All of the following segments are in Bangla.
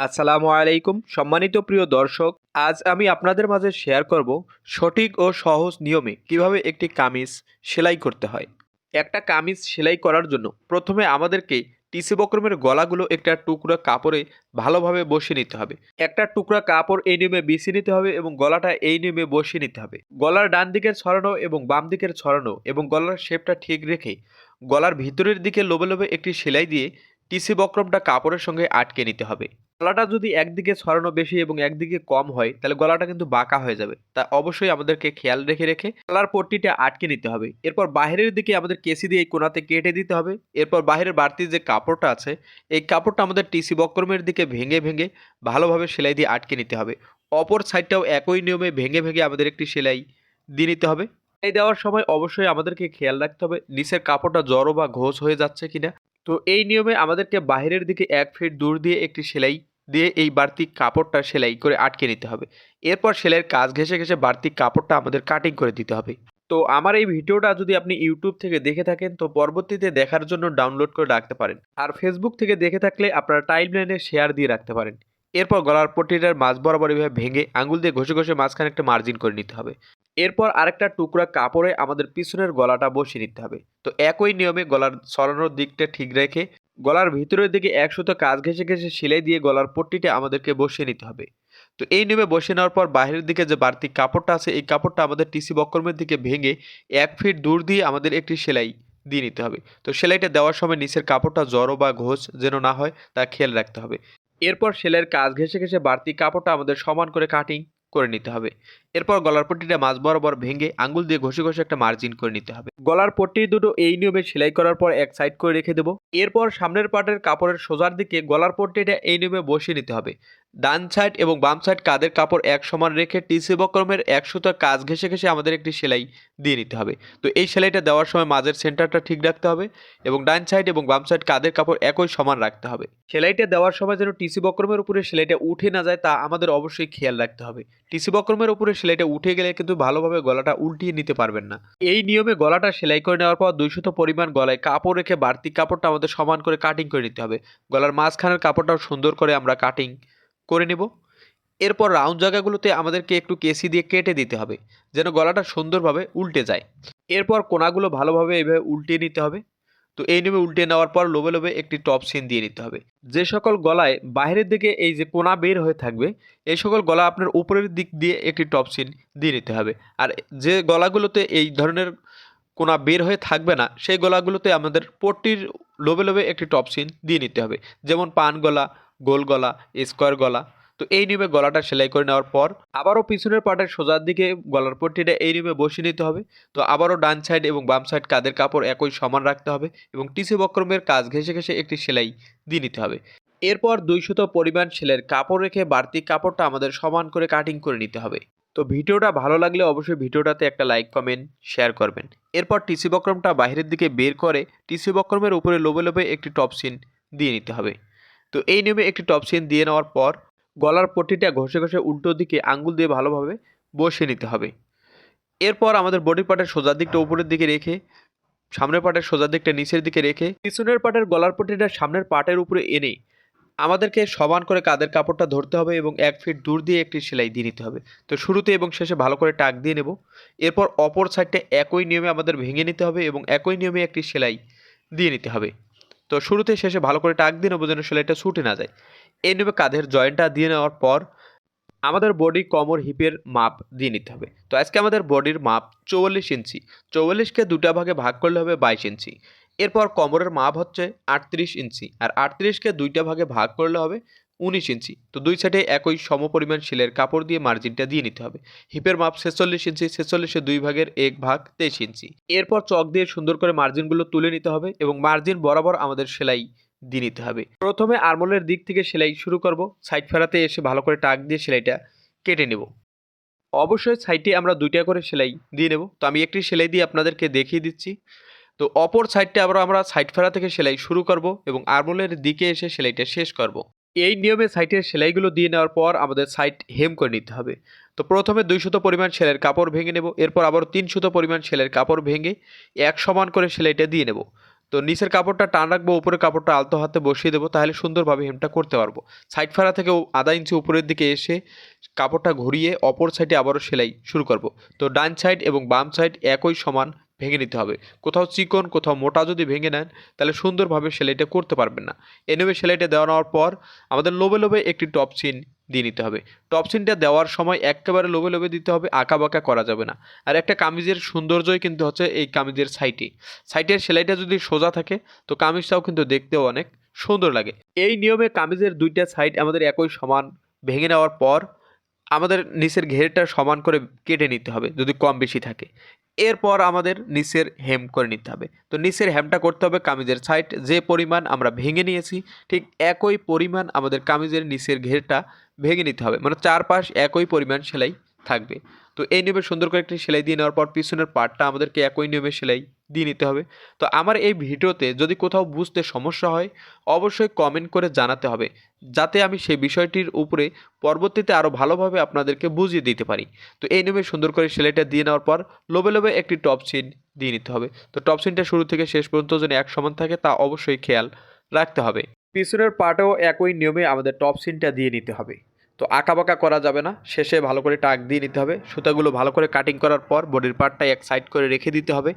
আসসালামু আলাইকুম, সম্মানিত প্রিয় দর্শক, আজ আমি আপনাদের মাঝে শেয়ার করব সঠিক ও সহজ নিয়মে কীভাবে একটি কামিজ সেলাই করতে হয়। একটা কামিজ সেলাই করার জন্য প্রথমে আমাদেরকে টিসি বক্রমের গলাগুলো একটা টুকরা কাপড়ে ভালোভাবে বসিয়ে নিতে হবে। একটা টুকরা কাপড় এই নিয়মে বিছিয়ে নিতে হবে এবং গলাটা এই নিয়মে বসিয়ে নিতে হবে। গলার ডান দিকের ছড়ানো এবং বাম দিকের ছড়ানো এবং গলার শেপটা ঠিক রেখে গলার ভিতরের দিকে লোবে লোবে একটি সেলাই দিয়ে টিসি বক্রমটা কাপড়ের সঙ্গে আটকে নিতে হবে। গলাটা যদি একদিকে ছড়ানো বেশি এবং একদিকে কম হয়, তাহলে গলাটা কিন্তু বাঁকা হয়ে যাবে। তা অবশ্যই আমাদেরকে খেয়াল রেখে রেখে গলার পট্টিটা আটকে নিতে হবে। এরপর বাইরের দিকে আমাদের কেসি দিয়ে এই কোনাতে কেটে দিতে হবে। এরপর বাইরের বাড়তি যে কাপড়টা আছে, এই কাপড়টা আমাদের টিসি বক্রমের দিকে ভেঙে ভেঙে ভালোভাবে সেলাই দিয়ে আটকে নিতে হবে। অপর সাইডটাও একই নিয়মে ভেঙে ভেঙে আমাদের একটি সেলাই দিয়ে নিতে হবে। এই দেওয়ার সময় অবশ্যই আমাদেরকে খেয়াল রাখতে হবে, নিচের কাপড়টা জড়ো বা ঘোষ হয়ে যাচ্ছে কিনা। তো এই নিয়মে আমাদেরকে বাইরের দিকে এক ফিট দূর দিয়ে একটি সেলাই দিয়ে এই বাড়তি কাপড়টা সেলাই করে আটকে নিতে হবে। এরপর সেলাইয়ের কাজ ঘেঁষে ঘেঁষে বাড়তি কাপড়টা আমাদের কাটিং করে দিতে হবে। তো আমার এই ভিডিওটা যদি আপনি ইউটিউব থেকে দেখে থাকেন, তো পরবর্তীতে দেখার জন্য ডাউনলোড করে রাখতে পারেন। আর ফেসবুক থেকে দেখে থাকলে আপনারা টাইম লাইনে শেয়ার দিয়ে রাখতে পারেন। এরপর গলার পট্টিটার মাছ বরাবর এভাবে ভেঙে আঙুল দিয়ে ঘষে ঘষে মাঝখানে একটা মার্জিন করে নিতে হবে। এরপর আরেকটা টুকরা কাপড়ে আমাদের পিছনের গলাটা বসিয়ে নিতে হবে। তো একই নিয়মে গলার সরানোর দিকটা ঠিক রেখে গলার ভিতরের দিকে এক সুতো কাজ ঘেঁষে ঘেঁষে সেলাই দিয়ে গলার পট্টিটা আমাদেরকে বসিয়ে নিতে হবে। তো এই নিয়মে বসিয়ে নেওয়ার পর বাইরের দিকে যে বাড়তি কাপড়টা আছে, এই কাপড়টা আমাদের টিসি বক্রমের দিকে ভেঙে এক ফিট দূর দিয়ে আমাদের একটি সেলাই দিয়ে নিতে হবে। তো সেলাইটা দেওয়ার সময় নিচের কাপড়টা জড়ো বা ঘোষ যেন না হয় তা খেয়াল রাখতে হবে। এরপর সেলাইয়ের কাজ ঘেঁষে ঘেঁষে বাড়তি কাপড়টা আমাদের সমান করে কাটিং করে নিতে হবে। এরপর গলার পট্টিটা মাছ বরাবর ভেঙে আঙ্গুল দিয়ে ঘষে ঘষে একটা মার্জিন করে নিতে হবে। গলার পট্টি দুটো এই নিয়মে সেলাই করার পর এক সাইড করে রেখে দেবো। এরপর সামনের পাটের কাপড়ের সোজার দিকে গলার পট্টিটা এই নিয়মে বসিয়ে নিতে হবে। ডান সাইড এবং বাম সাইড কাদের কাপড় এক সমান রেখে টিসি বক্রমের এক সুতো কাজ ঘেঁষে ঘেঁষে আমাদের একটি সেলাই দিয়ে নিতে হবে। তো এই সেলাইটা দেওয়ার সময় মাঝের সেন্টারটা ঠিক রাখতে হবে এবং ডান সাইড এবং বাম সাইড কাদের কাপড় একই সমান রাখতে হবে। সেলাইটা দেওয়ার সময় যেন টিসি বক্রমের উপরে সেলাইটা উঠে না যায় তা আমাদের অবশ্যই খেয়াল রাখতে হবে। টিসি বক্রমের উপরে সেলাইটা উঠে গেলে কিন্তু ভালোভাবে গলাটা উল্টিয়ে নিতে পারবেন না। এই নিয়মে গলাটা সেলাই করে নেওয়ার পর দুইশত পরিমাণ গলায় কাপড় রেখে বাড়তি কাপড়টা আমাদের সমান করে কাটিং করে নিতে হবে। গলার মাঝখানের কাপড়টাও সুন্দর করে আমরা কাটিং করে নেব। এরপর রাউন্ড জায়গাগুলোতে আমাদেরকে একটু কেসি দিয়ে কেটে দিতে হবে, যেন গলাটা সুন্দরভাবে উল্টে যায়। এরপর কোনাগুলো ভালোভাবে এইভাবে উল্টিয়ে নিতে হবে। তো এই নিয়মে উল্টে নেওয়ার পর লোবে লোবে একটি টপ সিন দিয়ে নিতে হবে। যে সকল গলায় বাইরের দিকে এই যে কোনা বের হয়ে থাকবে, এই সকল গলা আপনার উপরের দিক দিয়ে একটি টপ সিন দিয়ে নিতে হবে। আর যে গলাগুলোতে এই ধরনের কোনা বের হয়ে থাকবে না, সেই গলাগুলোতে আমাদের পট্টির লোবে লোবে একটি টপ সিন দিয়ে নিতে হবে। যেমন পান গলা গোল গলা স্কোয়ার গলা, তো এই নিয়মে গলাটা সেলাই করে নেওয়ার পর আবারও পিছনের পাটের সোজার দিকে গলার পট্টিটা এই নিয়মে বসিয়ে নিতে হবে। তো আবারও ডান সাইড এবং বাম সাইড কাদের কাপড় একই সমান রাখতে হবে এবং টিসি বক্রমের কাজ ঘেঁষে ঘেঁষে একটি সেলাই দিয়ে নিতে হবে। এরপর দুইশত পরিমাণ সেলের কাপড় রেখে বাড়তি কাপড়টা আমাদের সমান করে কাটিং করে নিতে হবে। তো ভিডিওটা ভালো লাগলে অবশ্যই ভিডিওটাতে একটা লাইক কমেন্ট শেয়ার করবেন। এরপর টিসি বক্রমটা বাইরের দিকে বের করে টিসি বক্রমের উপরে লোবে লোবে একটি টপ সিন দিয়ে নিতে হবে। তো এই নিয়মে একটি টপ সিন দিয়ে নেওয়ার পর গলার পট্টিটা ঘষে ঘষে উল্টো দিকে আঙ্গুল দিয়ে ভালোভাবে বসিয়ে নিতে হবে। এরপর আমাদের বডি পার্টের সোজার দিকটা উপরের দিকে রেখে, সামনের পাটের সোজার দিকটা নিচের দিকে রেখে, পিছনের পাটের গলার পট্টিটা সামনের পাটের উপরে এনে আমাদেরকে সমান করে কাদের কাপড়টা ধরতে হবে এবং এক ফিট দূর দিয়ে একটি সেলাই দিয়ে নিতে হবে। তো শুরুতে এবং শেষে ভালো করে টাক দিয়ে নেব। এরপর অপর সাইডটা একই নিয়মে আমাদের ভেঙে নিতে হবে এবং একই নিয়মে একটি সেলাই দিয়ে নিতে হবে। তো শুরুতে শেষে ভালো করে টাক দিয়ে নেব যেন সেলাইটা ছুটে না যায়। এই নেবে কাঁধের জয়েন্টটা দিয়ে নেওয়ার পর আমাদের বডি কমর হিপের মাপ দিয়ে নিতে হবে। তো আজকে আমাদের বডির মাপ চৌয়াল্লিশ ইঞ্চি। চৌয়াল্লিশকে দুটা ভাগে ভাগ করলে হবে বাইশ ইঞ্চি। এরপর কমরের মাপ হচ্ছে আটত্রিশ ইঞ্চি। আর আটত্রিশকে দুইটা ভাগে ভাগ করলে হবে উনিশ ইঞ্চি। তো দুই সাইডে একই সমপরিমাণ শিলের কাপড় দিয়ে মার্জিনটা দিয়ে নিতে হবে। হিপের মাপ ছেচল্লিশ ইঞ্চি, ছেচল্লিশে দুই ভাগের এক ভাগ তেইশ ইঞ্চি। এরপর চক দিয়ে সুন্দর করে মার্জিনগুলো তুলে নিতে হবে এবং মার্জিন বরাবর আমাদের সেলাই দিয়ে নিতে হবে। প্রথমে আরমোলের দিক থেকে সেলাই শুরু করব। সাইড ফেরাতে এসে ভালো করে টাক দিয়ে সেলাইটা কেটে নেব। অবশ্যই সাইডে আমরা দুইটা করে সেলাই দিয়ে নেব। তো আমি একটি সেলাই দিয়ে আপনাদেরকে দেখিয়ে দিচ্ছি। তো অপর সাইডটা আবার আমরা সাইড ফেরা থেকে সেলাই শুরু করব এবং আরমোলের দিকে এসে সেলাইটা শেষ করব। এই নিয়মে সাইটের সেলাইগুলো দিয়ে নেওয়ার পর আমাদের সাইড হেম করে নিতে হবে। তো প্রথমে দুইশত পরিমাণ সেলের কাপড় ভেঙে নেব, এরপর আবার তিনশত পরিমাণ সেলের কাপড় ভেঙে এক সমান করে সেলাইটা দিয়ে নেব। তো নিচের কাপড়টা টান রাখব, উপরের কাপড়টা আলতো হাতে বসিয়ে দেবো, তাহলে সুন্দরভাবে হেমটা করতে পারব। সাইড ফাড়া থেকে আধা ইঞ্চি উপরের দিকে এসে কাপড়টা ঘুরিয়ে অপর সাইডে আবারও সেলাই শুরু করব। তো ডান সাইড এবং বাম সাইড একই সমান ভেঙে নিতে হবে। কোথাও চিকন, কোথাও মোটা যদি ভেঙে নেন, তাহলে সুন্দরভাবে সেলাইটা করতে পারবেন না। এনিমে সেলাইটা দেওয়া নেওয়ার পর আমাদের লোবে লোবে একটি টপ চিন দিয়ে নিতে হবে। টপ চিনটা দেওয়ার সময় একেবারে লোবে লোবে দিতে হবে আঁকা বাঁকা করা যাবে না। আর একটা কামিজের সৌন্দর্যই কিন্তু হচ্ছে এই কামিজের সাইটে। সাইটের সেলাইটা যদি সোজা থাকে, তো কামিজটাও কিন্তু দেখতেও অনেক সুন্দর লাগে। এই নিয়মে কামিজের দুইটা সাইড আমাদের একই সমান ভেঙে নেওয়ার পর আমাদের নিচের ঘেরটা সমান করে কেটে নিতে হবে, যদি কম বেশি থাকে। এরপর আমাদের নিচের হেম করে নিতে হবে। তো নিচের হেমটা করতে হবে কামিজের সাইড। যে পরিমাণ আমরা ভেঙে নিয়েছি, ঠিক একই পরিমাণ আমাদের কামিজের নিচের ঘেরটা ভেঙে নিতে হবে। মানে চারপাশ একই পরিমাণ সেলাই থাকবে। তো এই নিয়মে সুন্দর করে একটি সেলাই দিয়ে নেওয়ার পর পিছনের পার্টটা আমাদেরকে একই নিয়মে সেলাই দিয়ে নিতে হবে। তো আমার এই ভিডিওতে যদি কোথাও বুঝতে সমস্যা হয়, অবশ্যই কমেন্ট করে জানাতে হবে, যাতে আমি সেই বিষয়টির উপরে পরবর্তীতে আরও ভালোভাবে আপনাদেরকে বুঝিয়ে দিতে পারি। তো এই নিয়মে সুন্দর করে সেলাইটা দিয়ে নেওয়ার পর লোবে লোবে একটি টপ সিন দিয়ে নিতে হবে। তো টপ সিনটা শুরু থেকে শেষ পর্যন্ত যেন এক সমান থাকে তা অবশ্যই খেয়াল রাখতে হবে। পিছনের পার্টেও একই নিয়মে আমাদের টপ সিনটা দিয়ে নিতে হবে। তো আঁকাবাঁকা করা যাবে না, শেষে ভালো করে টাক দিয়ে নিতে হবে। সুতাগুলো ভালো করে কাটিং করার পর বডির পার্টটা এক সাইড করে রেখে দিতে হবে।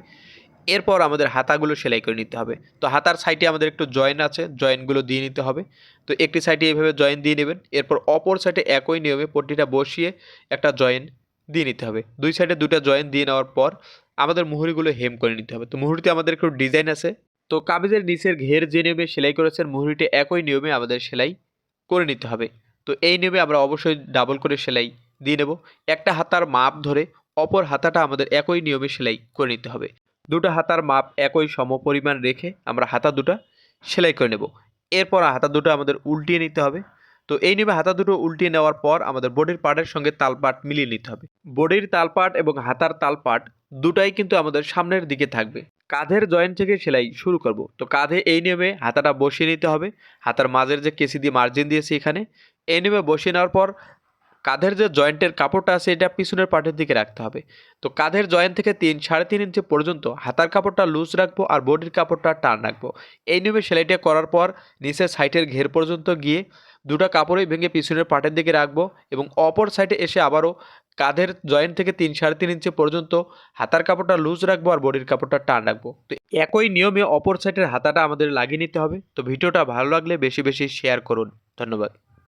এরপর আমাদের হাতাগুলো সেলাই করে নিতে হবে। তো হাতার সাইডে আমাদের একটু জয়েন আছে জয়েনগুলো দিয়ে নিতে হবে। তো একটি সাইডে এইভাবে জয়েন দিয়ে নেবেন। এরপর অপর সাইডে একই নিয়মে পট্টিটা বসিয়ে একটা জয়েন দিয়ে নিতে হবে। দুই সাইডে দুটা জয়েন দিয়ে নেওয়ার পর আমাদের মুহুরিগুলো হেম করে নিতে হবে। তো মুহুরিতে আমাদের একটু ডিজাইন আছে। তো কামিজের নিচের ঘের যে নিয়মে সেলাই করেছেন, মুহুরিটি একই নিয়মে আমাদের সেলাই করে নিতে হবে। তো এই নিয়মে আমরা অবশ্যই ডাবল করে সেলাই দিয়ে নেব। একটা হাতার মাপ ধরে অপর হাতাটা আমাদের একই নিয়মে সেলাই করে নিতে হবে। দুটো হাতার মাপ একই সম পরিমাণ রেখে আমরা হাতা দুটো সেলাই করে নেব। এরপর হাতা দুটো আমাদের উল্টিয়ে নিতে হবে। তো এই নিয়মে হাতা দুটো উল্টিয়ে নেওয়ার পর আমাদের বডির পার্টের সঙ্গে তালপাট মিলিয়ে নিতে হবে। বডির তালপাট এবং হাতার তালপাট দুটাই কিন্তু আমাদের সামনের দিকে থাকবে। কাঁধের জয়েন্ট থেকে সেলাই শুরু করব। তো কাঁধে এই নিয়মে হাতাটা বসিয়ে নিতে হবে। হাতার মাঝের যে কেসি দিয়ে মার্জিন দিয়েছি এখানে, এই নিয়মে বসিয়ে নেওয়ার পর কাঁধের যে জয়েন্টের কাপড়টা আছে, এটা পিছনের পার্টের দিকে রাখতে হবে। তো কাঁধের জয়েন্ট থেকে তিন, সাড়ে তিন ইঞ্চি পর্যন্ত হাতার কাপড়টা লুজ রাখব আর বডির কাপড়টা টান রাখব। এই নিয়মে সেলাইটা করার পর নিচের সাইটের ঘের পর্যন্ত গিয়ে দুটো কাপড়ই ভেঙে পিছনের পাটের দিকে রাখব এবং অপর সাইডে এসে আবারও কাঁধের জয়েন্ট থেকে তিন, সাড়ে তিন ইঞ্চি পর্যন্ত হাতার কাপড়টা লুজ রাখব আর বডির কাপড়টা টান রাখব। তো একই নিয়মে অপর সাইডের হাতাটা আমাদের লাগিয়ে নিতে হবে। তো ভিডিওটা ভালো লাগলে বেশি বেশি শেয়ার করুন। ধন্যবাদ।